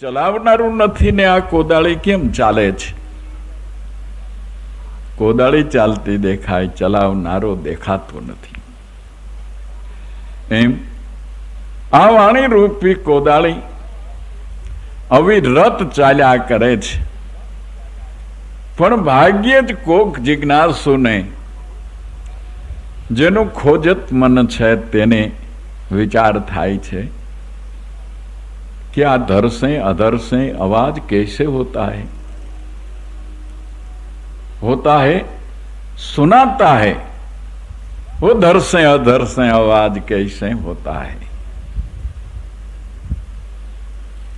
ચલાવનારું નથી ને આ કોદાળી કેમ ચાલે છે? કોદાળી ચાલતી દેખાય, ચલાવનારો દેખાતો નથી. એમ આ વાણી રૂપી કોદાળી અવિરત ચાલ્યા કરે છે. પણ ભાગ્યે જ કોક જિજ્ઞાસુને જેનું ખોજત મન છે તેને વિચાર થાય છે क्या धर से अधर से आवाज कैसे होता है होता है सुनाता है वो धर से अधर से आवाज कैसे होता है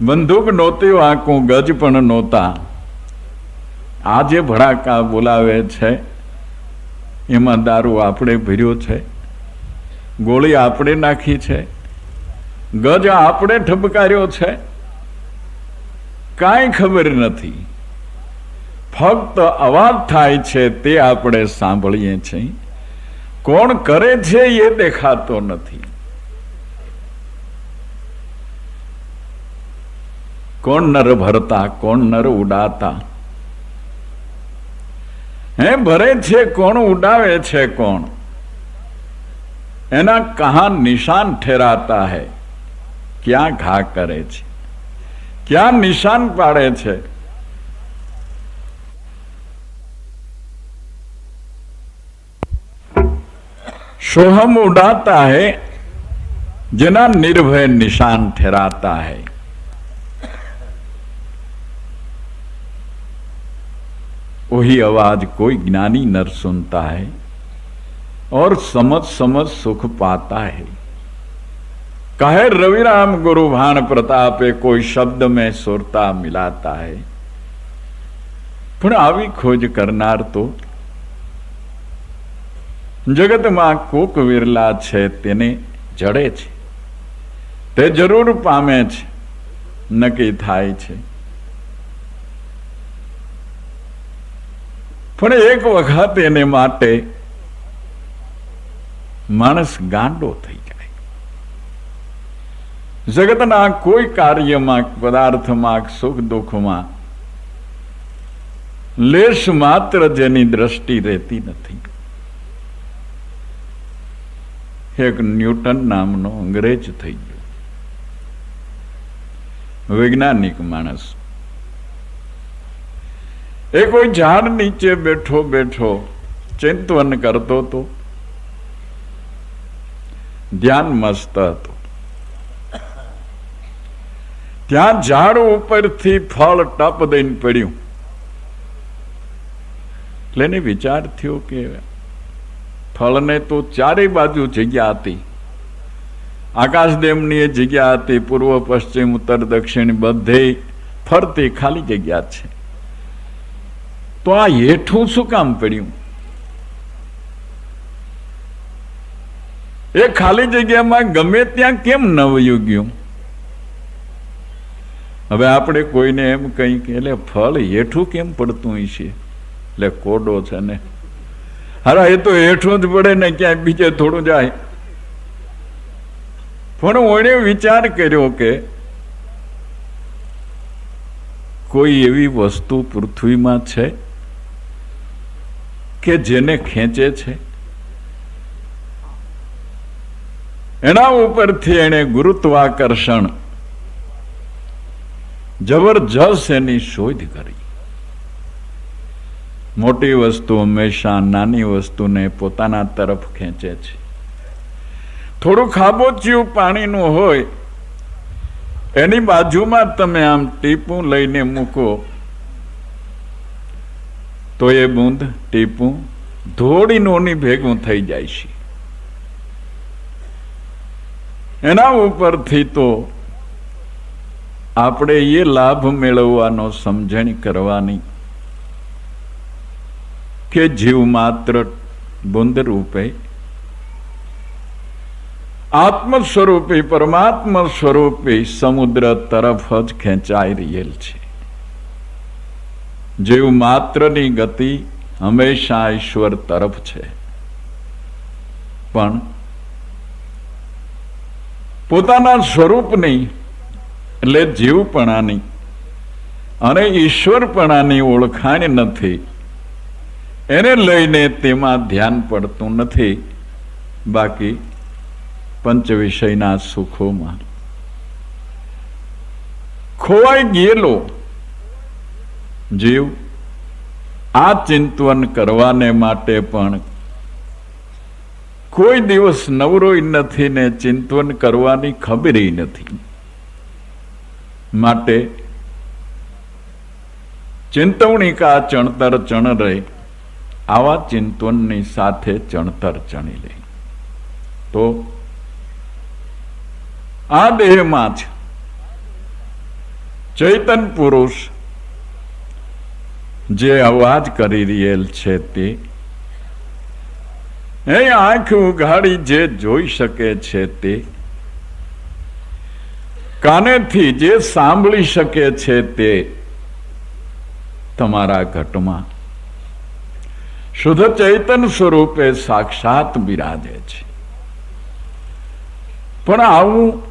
બંદૂક નહોતી વાંકું ગજ પણ નહોતા આજે ભડાકા બોલાવે છે એમાં દારૂ આપણે ભર્યો છે ગોળી આપણે નાખી છે ગજ આપણે ઠપકાર્યો છે? કાંઈ ખબર નથી. ફક્ત અવાજ થાય છે તે આપણે સાંભળીએ છીએ. કોણ કરે છે એ દેખાતો નથી. કોણ નર ભરતા, કોણ નર ઉડાતા? હે, ભરે છે કોણ, ઉડાવે છે કોણ? એના કહા નિશાન ઠેરાતા હૈ. ક્યાં ઘા કરે છે ક્યાં નિશાન પાડે છે सोहम उड़ाता है जना निर्भय निशान ठहराता है वही आवाज कोई ज्ञानी नर सुनता है और समझ समझ सुख पाता है कहे रविराम गुरु भान प्रतापे કોઈ શબ્દ મેં સુરતા મિલાતા હૈ પણ આવી ખોજ કરનાર તો જગતમાં કોક વિરલા છે તેને જડે છે તે જરૂર પામે છે નક્કી થાય છે પણ એક વખત એને માટે માણસ ગાંડો થઈ જાય જગતના કોઈ કાર્યમાં, પદાર્થમાં, સુખ દુઃખમાં, લેશ માત્ર જેની દ્રષ્ટિ રહેતી નથી. એક ન્યૂટન નામનો અંગ્રેજ થઈ ગયો. વૈજ્ઞાનિક માણસ. એ કોઈ ઝાડ નીચે બેઠો બેઠો ચિંતવન કરતો હતો. ધ્યાન મસ્ત હતો. ત્યાં ઝાડ ઉપરથી ફળ ટપ દઈને પડ્યું. એટલે એને વિચાર થયો કે ફળને તો ચારે બાજુ જગ્યા હતી. આકાશદેવની એ જગ્યા હતી, પૂર્વ, પશ્ચિમ, ઉત્તર, દક્ષિણ બધે ફરતી ખાલી જગ્યા છે. તો આ હેઠું શું કામ પડ્યું? એ ખાલી જગ્યામાં ગમે ત્યાં કેમ ન ગયું હવે આપણે કોઈને એમ કહી કે, એટલે ફળ હેઠું કેમ પડતું છે? એટલે કોડો છે ને. હારા, એ તો હેઠું જ પડે ને ક્યાંય બીજે થોડું જાય. પણ ઓણે વિચાર કર્યો કે કોઈ એવી વસ્તુ પૃથ્વીમાં છે કે જેને ખેંચે છે? એના ઉપરથી એણે ગુરુત્વાકર્ષણ જબરજસ્ત એની શોધ કરી. મોટી વસ્તુ હંમેશા નાની વસ્તુને પોતાના તરફ ખેંચે છે. થોડું ખાબોચિયું પાણીનું હોય, એની બાજુમાં તમે આમ ટીપું લઈને મૂકો, તો એ બૂંદ ટીપું ધોળીનોની ભેગું થઈ જાય છે. એના ઉપરથી તો આપણે એ લાભ મેળવવાનો સમજણ કરવાની કે જીવ માત્ર બુંદ રૂપે આત્મ સ્વરૂપે પરમાત્મા સ્વરૂપે સમુદ્ર તરફ જ ખેંચાઈ રહેલ છે. જીવ માત્રની ગતિ હંમેશા ઈશ્વર તરફ છે. પણ પોતાના સ્વરૂપની એટલે જીવપણાની અને ઈશ્વરપણાની ઓળખાણ નથી. એને લઈને તેમાં ધ્યાન પડતું નથી. બાકી પંચ વિષયના સુખોમાં. ખોવાઈ ગયેલો જીવ આ ચિંતવન કરવાને માટે પણ કોઈ દિવસ નવરોય નથી ને ચિંતવન કરવાની ખબર નથી. માટે ચિંતવણી કા ચણતર ચણ રહે, આવા ચિંતવનની સાથે ચણતર ચણી લે. તો આ દેહમાં જ ચૈતન પુરુષ જે અવાજ કરી રહેલ છે તે, એ આંખ ઉઘાડી જે જોઈ શકે છે તે કાનેથી જે સાંભળી શકે છે તે તમારા ઘટમાં. શુદ્ધ ચૈતન સ્વરૂપે સાક્ષાત બિરાજે છે. પણ આવું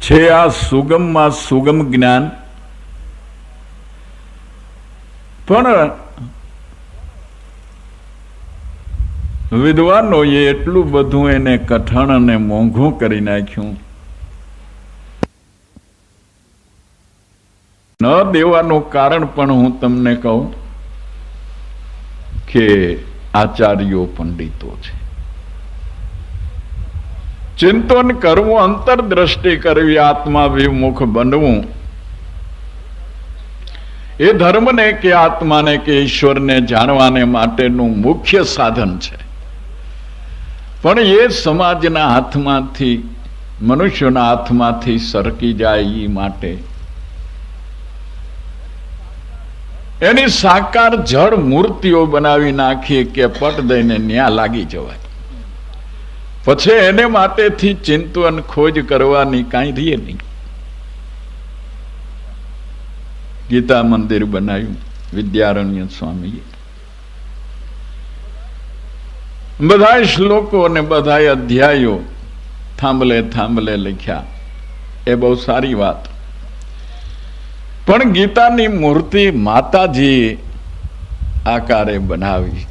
છે આ સુગમમાં સુગમ જ્ઞાન? પણ વિદ્વાનોએ એટલું બધું એને કઠણ અને મોંઘું કરી નાખ્યું. ન દેવાનું કારણ પણ હું તમને કહું કે આચાર્યો પંડિતો છે. ચિંતન કરવું, અંતરદ્રષ્ટિ કરવી આત્મા વિમુખ બનવું, એ ધર્મને કે આત્માને કે ઈશ્વરને જાણવાને માટેનું મુખ્ય સાધન છે. પણ એ સમાજના હાથમાંથી, મનુષ્યના હાથમાંથી સરકી જાય એ માટે. એની સાકાર જળ મૂર્તિઓ બનાવી નાખીએ કે પટ દઈને ન્યા લાગી જવાય. પછી એને માટેથી ચિંતન ખોજ કરવાની કાંઈ રીએ નહીં. ગીતા મંદિર બનાવ્યું વિદ્યારણ્ય સ્વામીએ. બધા શ્લોકો અને બધા અધ્યાયો થાંભલે થાંભલે લખ્યા. એ બહુ સારી વાત. પણ ગીતાની મૂર્તિ માતાજી આકારે બનાવી.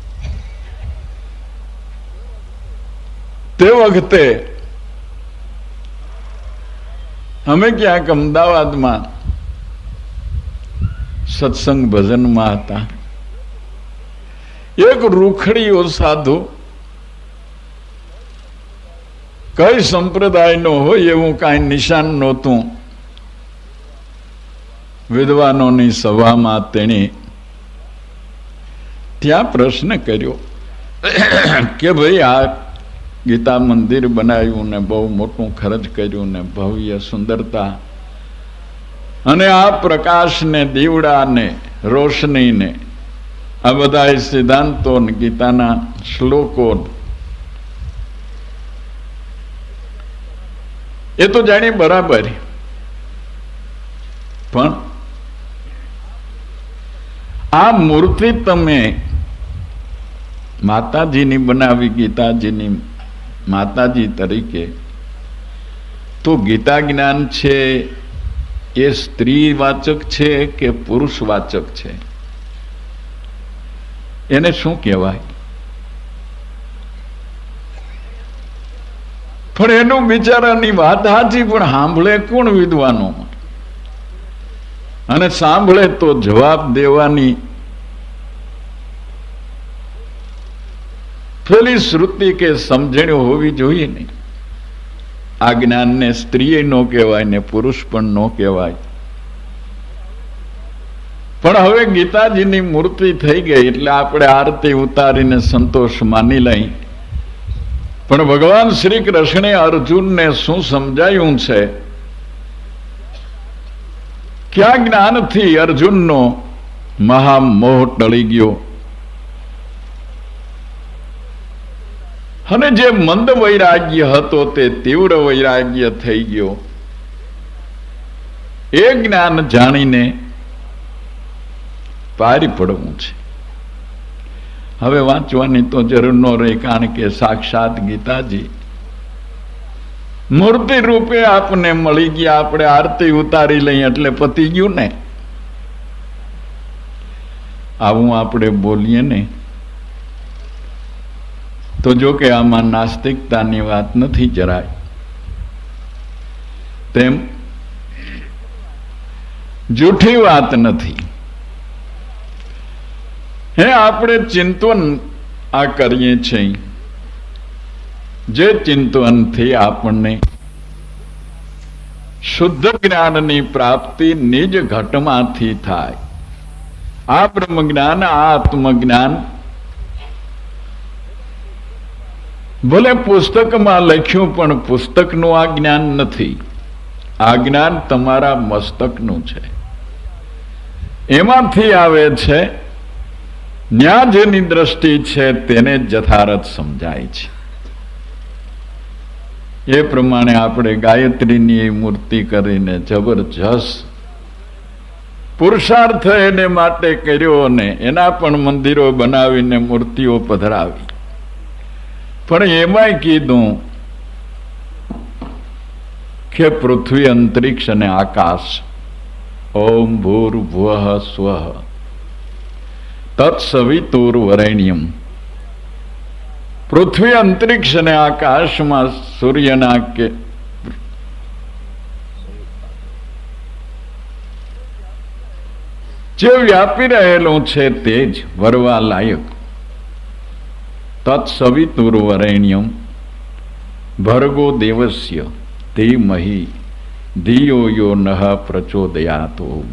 તે વખતે અમે ક્યાંક અમદાવાદમાં સત્સંગ ભજનમાં હતા. એક રૂખડીઓ સાધુ કઈ સંપ્રદાયનો હોય એવું કાંઈ નિશાન નહોતું. વિદ્વાનોની સભામાં તેણે ત્યાં પ્રશ્ન કર્યો કે ભાઈ આ ગીતા મંદિર બનાવ્યું ને બહુ મોટું ખર્ચ કર્યું ને ભવ્ય સુંદરતા અને આ પ્રકાશને, દીવડાને, રોશનીને આ બધા સિદ્ધાંતો ગીતાના શ્લોકો એ તો જાણે બરાબર. પણ આ મૂર્તિ તમે માતાજીની બનાવી, ગીતાજીની માતાજી તરીકે, તો ગીતા જ્ઞાન છે એ સ્ત્રી વાચક છે કે પુરુષ વાચક છે? એને શું કહેવાય? પણ એનું બિચારાની વાત હાજી પણ સાંભળે કોણ વિદ્વાનો? અને સાંભળે તો જવાબ દેવાની પેલી શ્રુતિ કે સમજણ હોવી જોઈએ ને. આ જ્ઞાનને સ્ત્રીએ ન કહેવાય ને પુરુષ પણ ન કહેવાય. પણ હવે ગીતાજીની મૂર્તિ થઈ ગઈ એટલે આપણે આરતી ઉતારીને સંતોષ માની લઈ પણ ભગવાન શ્રી કૃષ્ણે અર્જુનને શું સમજાયું છે? ક્યાં જ્ઞાનથી અર્જુનનો મહામોહ ટળી ગયો? અને જે મંદ વૈરાગ્ય હતો તે તીવ્ર વૈરાગ્ય થઈ ગયો. એ જ્ઞાન જાણીને પારી પડવું છે. હવે વાંચવાની તો જરૂર ન રહી, કારણ કે સાક્ષાત ગીતાજી મૂર્તિ રૂપે આપને મળી ગયા. આપણે આરતી ઉતારી લઈએ એટલે પતી ગયું ને. આવું આપણે બોલીએ ને. તો જો કે આમાં નાસ્તિકતાની વાત નથી જરાય. તેમ જૂઠી વાત નથી. હે, આપણે ચિંતન આ કરીએ છીએ. જે ચિંતનથી આપણને શુદ્ધ જ્ઞાનની પ્રાપ્તિ નિજ ઘટમાંથી થાય. આ બ્રહ્મ જ્ઞાન આ આત્મજ્ઞાન, ભલે પુસ્તકમાં લખ્યું પણ પુસ્તકનું આ જ્ઞાન નથી. આ જ્ઞાન તમારા મસ્તકનું છે. એમાંથી આવે છે ન્યા જેની દ્રષ્ટિ છે તેને જથારથ સમજાય છે. એ પ્રમાણે આપણે ગાયત્રીની મૂર્તિ કરીને જબરજસ્ત પુરુષાર્થ એને માટે કર્યો અને એના પણ મંદિરો બનાવીને મૂર્તિઓ પધરાવી. પણ એમાંય કીધું કે પૃથ્વી અંતરિક્ષ અને આકાશ. ઓમ ભૂર્ભુવ સ્વ. તત્સવિતુર્વરેણ્યમ પૃથ્વી અંતરિક્ષ અને આકાશમાં સૂર્યના કે જે વ્યાપી રહેલું છે તે જ વરવા લાયક તત્સવિતુર્વરેણ્યમ ભર્ગો દેવસ્ય ધીમહી ધિયો યો નહ પ્રચોદયાતો.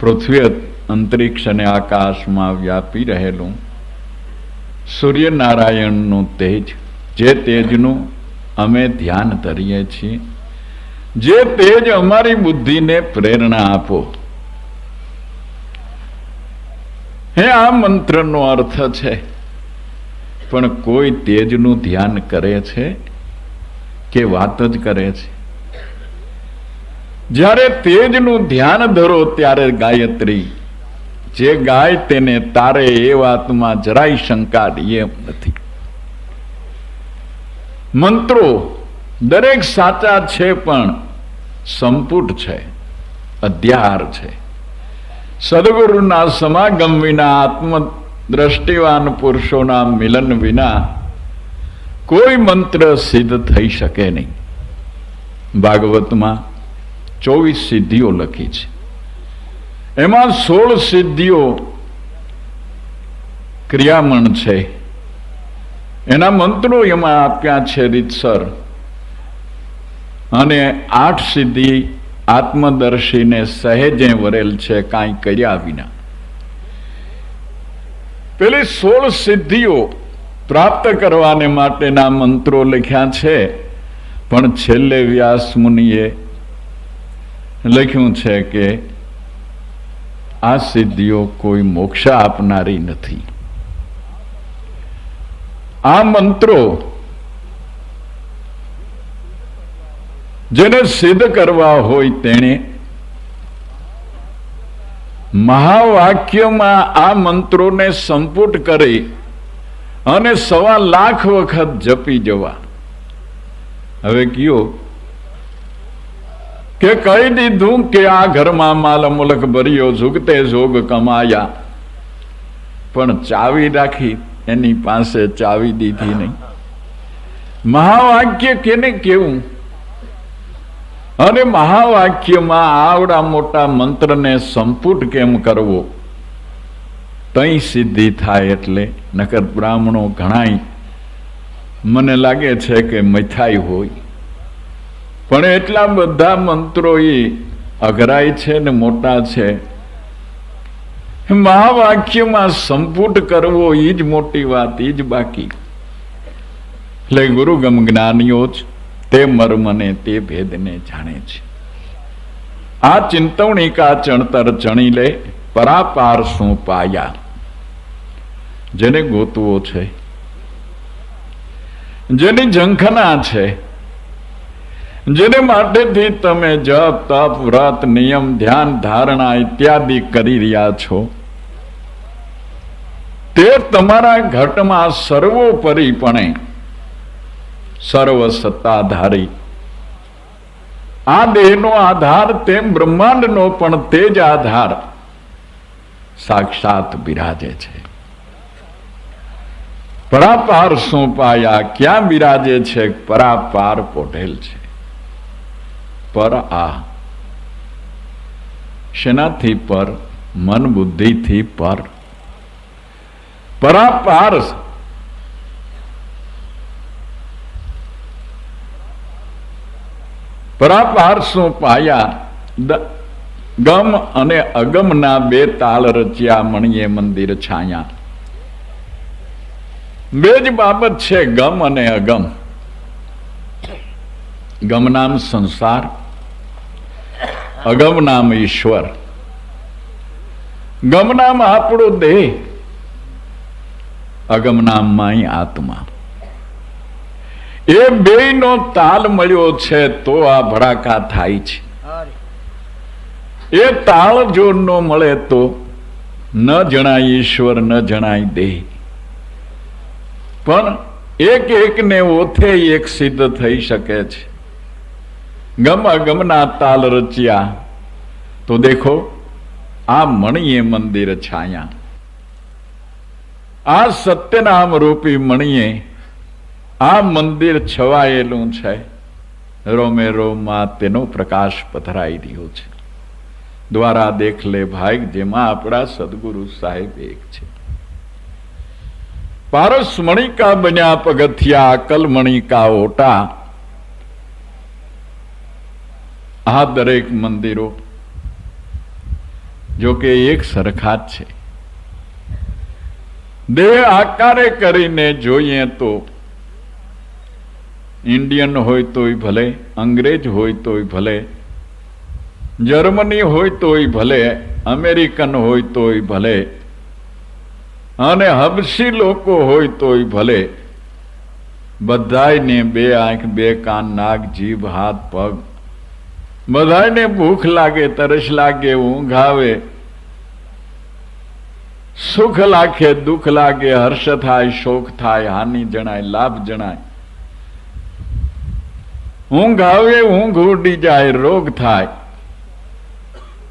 પૃથ્વી અંતરિક્ષ અને આકાશમાં વ્યાપી રહેલું. સૂર્યનારાયણનું તેજ, જે તેજનું અમે ધ્યાન ધરીએ છીએ. જે તેજ અમારી બુદ્ધિને પ્રેરણા આપો. હે, આ મંત્રનો અર્થ છે. પણ કોઈ તેજનું ધ્યાન કરે છે કે વાત જ કરે છે? જ્યારે તેજનું ધ્યાન ધરો ત્યારે ગાયત્રી જે ગાય તેને તારે એ વાતમાં જરાય શંકા એમ નથી. મંત્રો દરેક સાચા છે પણ સંપુટ છે, અધ્યાર છે. સદગુરુના સમાગમ વિના આત્મ દ્રષ્ટિવાન પુરુષોના મિલન વિના કોઈ મંત્ર સિદ્ધ થઈ શકે નહીં. ભાગવતમાં ચોવીસ સિદ્ધિઓ લખી છે. એમાં સોળ સિદ્ધિઓ ક્રિયામણ છે. એના મંત્રો એમાં આપ્યા છે રીતસર. અને આઠ સિદ્ધિ આત્મદર્શીને સહેજે વરેલ છે કાંઈ કર્યા વિના. પેલી સોળ સિદ્ધિઓ પ્રાપ્ત કરવાને માટેના મંત્રો લખ્યા છે, પણ છેલ્લે વ્યાસ મુનિએ લખ્યું છે કે આ સિદ્ધિઓ કોઈ મોક્ષ આપનારી નથી. આ મંત્રો જેને સિદ્ધ કરવા હોય તેણે મહાવાક્યમાં આ મંત્રોને સંપુટ કરી અને સવા લાખ વખત જપી જવા. હવે કયો કે કહી દીધું કે આ ઘરમાં માલ મુલક ભર્યો, ઝુકતે જોગ કમાયા. પણ ચાવી રાખી, એની પાસે ચાવી દીધી નહીં. મહાવાક્ય કેને કેવું? અને મહાવાક્યમાં આવડા મોટા મંત્રને સંપુટ કેમ કરવો? તઈ સિદ્ધિ થાય એટલે, નકર બ્રાહ્મણો ઘણાય, મને લાગે છે કે મથાઈ હોય. પણ એટલા બધા મંત્રો એ અઘરાય છે ને મોટા છે. મહાવાક્યમાં સંપુટ કરવો એ જ મોટી વાત એ જ બાકી. એટલે ગુરુગમ જ્ઞાનીઓ જ તે મર્મને તે ભેદને જાણે છે. આ ચિંતવણી કા ચણતર ચણી લે, પરાપાર શું પાયા? જેને ગોતવો છે. જેની ઝંખના છે જેને માટેથી તમે જપ, તપ, વ્રત, નિયમ, ધ્યાન, ધારણા ઇત્યાદિ કરી રહ્યા છો. તે તમારા ઘટમાં સર્વોપરીપણે સર્વ સત્તાધારી આ દેહનો આધાર તેમ બ્રહ્માંડનો પણ તે જ આધાર સાક્ષાત બિરાજે છે. પરાપાર શું પાયા ક્યાં બિરાજે છે? પરાપાર પોઢેલ છે. પર આ. શેનાથી પર? મન બુદ્ધિથી પર. પરાપાર પરાપાર શું પાયા ગમ અને અગમના બે તાલ રચ્યા મણીએ મંદિર છાયા. બે જ બાબત છે ગમ અને અગમ. ગમ નામ સંસાર અગમ નામ ઈશ્વર. ગમ નામ આપણો દેહ. અગમ નામ માઈ આત્મા. એ નો તાલ મળ્યો છે તો આ ભડાકા થાય છે. એ તાળ જો ન મળે તો ન જણાય ઈશ્વર, ન જણાય દેહ. પણ એક એકને ઓથે એક સિદ્ધ થઈ શકે છે. ગમ અગમના તાલ રચ્યા. તો દેખો, આ મણીએ મંદિર છાયા. આ સત્યનામ રૂપી મણીએ આ મંદિર છવાયેલું છે. રોમે રોમમાં તેનો પ્રકાશ પથરાઈ રહ્યો છે. દ્વારા દેખલે ભાઈ, જેમાં આપણા સદગુરુ સાહેબ એક છે. પારસ મણિકા બન્યા પગથિયા અકલ મણિકા ઓટા આ દરેક મંદિરો જો કે એક સરખા જ છે. દેહ આકારે કરીને જોઈએ તો ઇન્ડિયન હોય તોય ભલે, અંગ્રેજ હોય તોય ભલે, જર્મની હોય તોય ભલે, અમેરિકન હોય તોય ભલે, અને હબસી લોકો હોય તોય ભલે, બધાયને બે આંખ, બે કાન, નાક, જીભ, હાથ, પગ બધાયને ભૂખ લાગે, તરસ લાગે, ઊંઘ આવે. સુખ લાગે, દુઃખ લાગે, હર્ષ થાય, શોક થાય, હાનિ જણાય, લાભ જણાય. ઊંઘ આવે, ઊંઘ ઉડી જાય, રોગ થાય.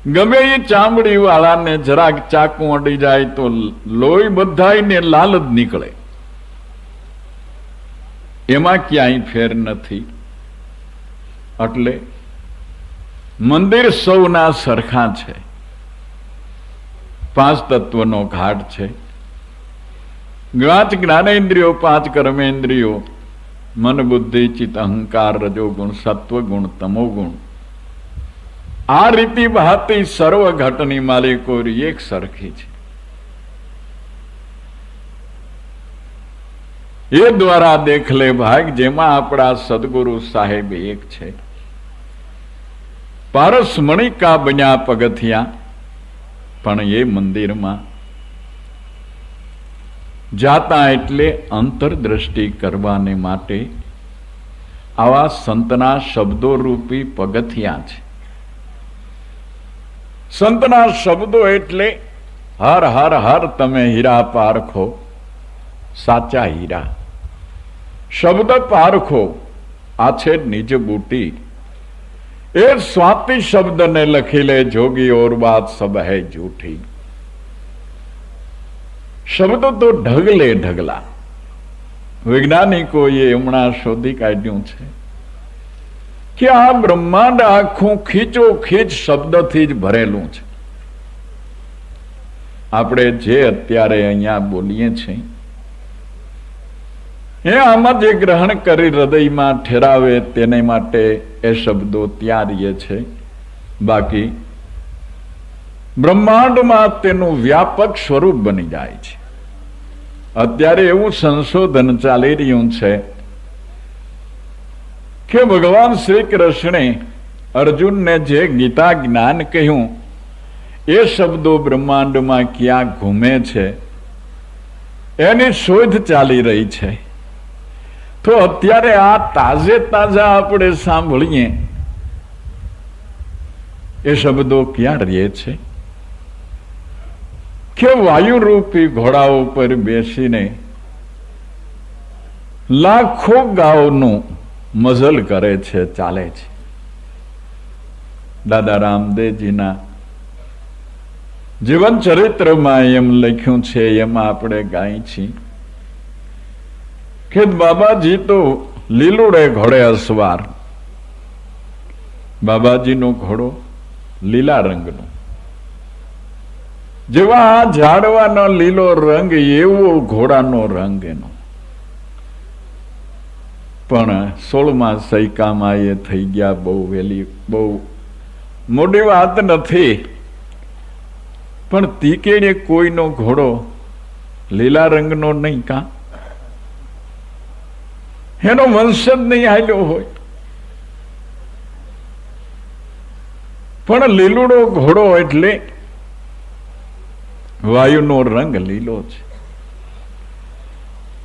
ગમે એ ચામડી વાળાને જરાક ચાકુ અડી જાય તો લોહી બધાયને લાલ જ નીકળે. એમાં ક્યાંય ફેર નથી. એટલે મંદિર સૌના સરખા છે. પાંચ તત્વનો ઘાટ છે. પાંચ જ્ઞાનેન્દ્રિયો, પાંચ કર્મેન્દ્રિયો, મન બુદ્ધિ, ચિત્ત અહંકાર, રજોગુણ, સત્વગુણ, તમોગુણ. આ રીતિ ભાતી સર્વ ઘટની માલિકો એક સરખી છે. એ દ્વારા દેખલે ભાગ જેમાં આપણા સદગુરુ સાહેબ એક છે. પારસ મણિકા બન્યા પગથિયા? પણ એ મંદિરમાં જાતા એટલે અંતરદ્રષ્ટિ કરવાને માટે આવા સંતના શબ્દો રૂપી પગથિયા છે. સંતના શબ્દો એટલે હર હર હર તમે હીરા પારખો, સાચા હીરા. શબ્દ પારખો, આ છે નિજ બુટી એ સ્વાતિ શબ્દને લખી લે, જોગી ઓર બાત સબ હૈ જૂઠી. શબ્દ તો ઢગલે ઢગલા. વૈજ્ઞાનિકોએ હમણાં શોધી કાઢ્યું છે કે આ બ્રહ્માંડ આખું ખીચો ખીચ શબ્દથી જ ભરેલું છે. આપણે જે અત્યારે અહીંયા બોલીએ છીએ એ આમાં જે ગ્રહણ કરી હૃદયમાં ઠેરાવે તેને માટે એ શબ્દો ત્યારીએ છે. બાકી બ્રહ્માંડમાં તેનું વ્યાપક સ્વરૂપ બની જાય છે. અત્યારે એવું સંશોધન ચાલી રહ્યું છે કે ભગવાન શ્રી કૃષ્ણે અર્જુનને જે ગીતા જ્ઞાન કહ્યું, એ શબ્દો બ્રહ્માંડમાં ક્યાં ઘૂમે છે? એની શોધ ચાલી રહી છે. તો અત્યારે આ તાજે તાજા આપણે સાંભળીએ, એ શબ્દો ક્યાં રહે છે? કે વાયુરૂપી ઘોડા ઉપર બેસીને લાખો ગાઓનું મઝલ કરે છે, ચાલે છે. દાદા રામદેવજીના જીવન ચરિત્રમાં એમ લખ્યું છે, એમાં આપણે ગાય છીએ. કે બાબાજી તો લીલુડે ઘોડે અસવાર. બાબાજીનો ઘોડો લીલા રંગનો. જેવા આ ઝાડવાનો લીલો રંગ, એવો ઘોડાનો રંગ એનો. પણ સોળમા સૈકામાં એ થઈ ગયા બહુ વેલી, બહુ મોટી વાત નથી. પણ તીકેડે કોઈનો ઘોડો લીલા રંગનો નહીં કા? એનો વંશ જ નહીં હાલ્યો હોય. પણ લીલુડો ઘોડો એટલે વાયુનો રંગ લીલો છે.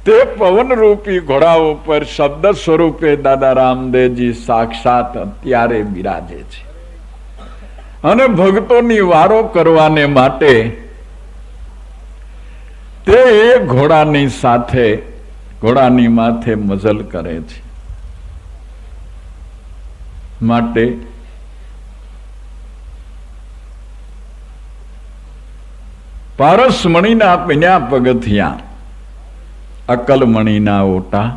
તે પવન રૂપી ઘોડા ઉપર શબ્દ સ્વરૂપે દાદા રામદેવજી સાક્ષાત અત્યારે બિરાજે છે. અને ભક્તોની વારો કરવાને માટે તે એ ઘોડાની સાથે ઘોડાની માથે મઝલ કરે છે. માટે પારસમણીના પીન્યા પગથિયા અકલમણીના ઓટા.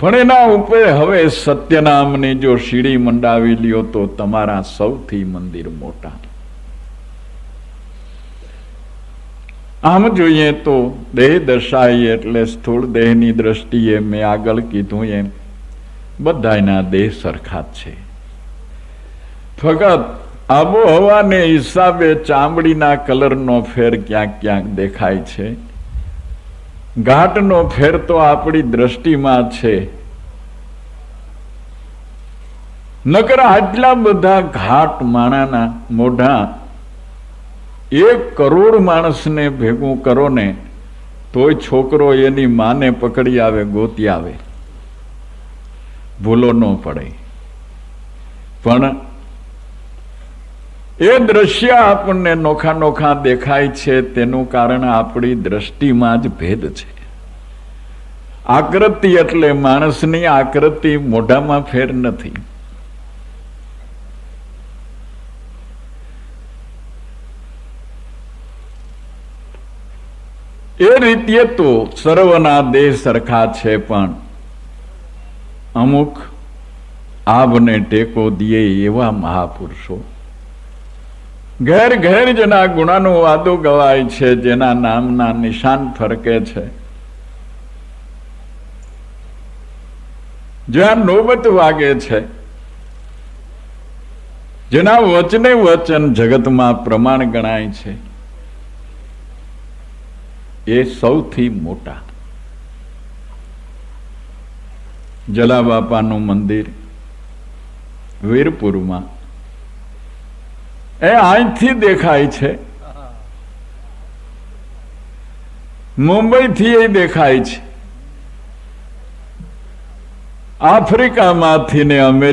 પણ એના ઉપર હવે સત્યનામની જો શીડી મંડાવી લ્યો તો તમારા સૌથી મંદિર મોટા. આમ જોઈએ તો દેહ દશાઈ એટલે સ્થૂળ દેહની દ્રષ્ટિએ મેં આગળ કીધું એમ. બધાના દેહ સરખા છે. ફક્ત આબોહવાને હિસાબે ચામડીના કલરનો ફેર ક્યાંક ક્યાંક દેખાય છે. ઘાટનો ફેર તો આપણી દ્રષ્ટિમાં છે. નકર આટલા બધા ઘાટ માણાના મોઢા એક કરોડ માણસને ભેગું કરો ને તોય છોકરો એની માને પકડી આવે, ગોતી આવે. ભૂલો ન પડે. પણ એ દ્રશ્ય આપણને નોખા નોખા દેખાય છે, તેનું કારણ આપણી દ્રષ્ટિમાં જ ભેદ છે. આકૃતિ એટલે માણસની આકૃતિ મોઢામાં ફેર નથી. એ રીતે તો સર્વના દેહ સરખા છે પણ અમુક આભને ટેકો દે એવા મહાપુરુષો. ઘેર ઘેર જેના ગુણાનો વાદો ગવાય છે, જેના નામના નિશાન ફરકે છે. જ્યાં નોબત વાગે છે, જેના વચને વચન જગતમાં પ્રમાણ ગણાય છે. એ સૌથી મોટા. જલાબાપાનું મંદિર, વીરપુરમાં. એ અહીંથી દેખાય છે. મુંબઈથી એ દેખાય છે. આફ્રિકામાંથી ને અમેરિકા